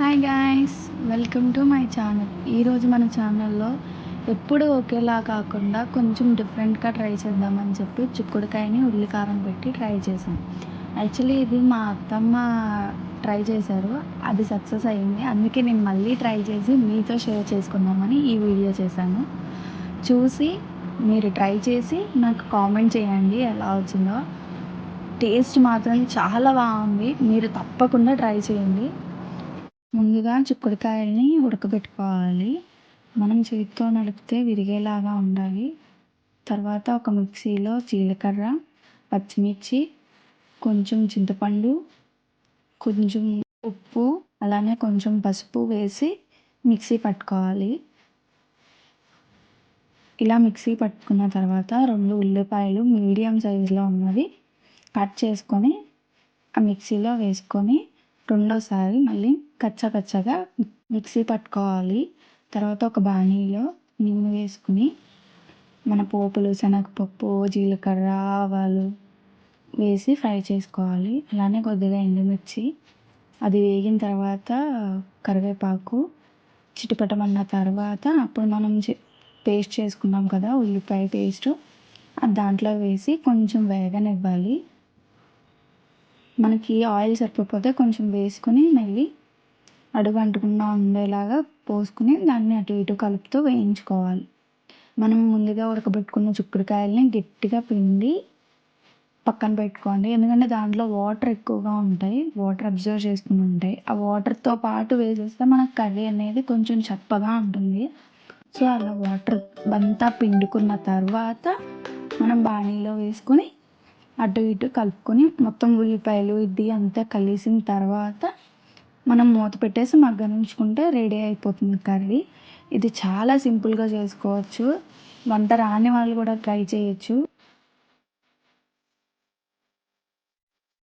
Hi guys welcome to my channel ఈరోజు మన ఛానల్లో ఎప్పుడు ఒకేలా కాకుండా కొంచెం డిఫరెంట్గా ట్రై చేద్దామని చెప్పి చిక్కుడుకాయని ఉల్లికారం పెట్టి ట్రై చేసాం యాక్చువల్లీ ఇది మా అత్తమ్మ ట్రై చేశారు. అది సక్సెస్ అయింది. అందుకే నేను మళ్ళీ ట్రై చేసి మీతో షేర్ చేసుకుందామని ఈ వీడియో చేశాను. చూసి మీరు ట్రై చేసి నాకు కామెంట్ చేయండి ఎలా వచ్చిందో. టేస్ట్ మాత్రం చాలా బాగుంది. మీరు తప్పకుండా ట్రై చేయండి. ముందుగా చిక్కుడుకాయల్ని ఉడకబెట్టుకోవాలి. మనం చేతితో నలిపితే విరిగేలాగా ఉండాలి. తర్వాత ఒక మిక్సీలో జీలకర్ర పచ్చిమిర్చి కొంచెం చింతపండు కొంచెం ఉప్పు అలానే కొంచెం పసుపు వేసి మిక్సీ పట్టుకోవాలి. ఇలా మిక్సీ పట్టుకున్న తర్వాత రెండు ఉల్లిపాయలు మీడియం సైజులో ఉన్నవి కట్ చేసుకొని ఆ మిక్సీలో వేసుకొని రెండోసారి మళ్ళీ కచ్చా మిక్సీ పట్టుకోవాలి. తర్వాత ఒక బాణీలో నూనె వేసుకుని మన పోపులు శనగపప్పు జీలకర్ర ఆవాలు వేసి ఫ్రై చేసుకోవాలి. అలానే కొద్దిగా ఎండుమిర్చి అది వేగిన తర్వాత కరివేపాకు చిటిపటమన్న తర్వాత అప్పుడు మనం పేస్ట్ చేసుకున్నాం కదా ఉల్లిపాయ పేస్టు దాంట్లో వేసి కొంచెం వేగనివ్వాలి. మనకి ఆయిల్ సరిపోతే కొంచెం వేసుకుని మళ్ళీ అడుగు అంటకుండా ఉండేలాగా పోసుకుని దాన్ని అటు ఇటు కలుపుతూ వేయించుకోవాలి. మనం ముందుగా ఉడకబెట్టుకున్న చిక్కుడుకాయల్ని గట్టిగా పిండి పక్కన పెట్టుకోండి. ఎందుకంటే దాంట్లో వాటర్ ఎక్కువగా ఉంటాయి. వాటర్ అబ్జర్వ్ చేసుకుని ఉంటాయి. ఆ వాటర్తో పాటు వేసేస్తే మనకు కర్రీ అనేది కొంచెం చప్పగా ఉంటుంది. సో అలా వాటర్ అంతా పిండుకున్న తర్వాత మనం బాణీలో వేసుకొని అటు ఇటు కలుపుకొని మొత్తం ఉల్లిపాయలు ఇది అంతా కలిసిన తర్వాత మనం మూత పెట్టేసి మగ్గనించుకుంటే రెడీ అయిపోతుంది కర్రీ. ఇది చాలా సింపుల్గా చేసుకోవచ్చు. వంట రాని వాళ్ళు కూడా ట్రై చేయొచ్చు.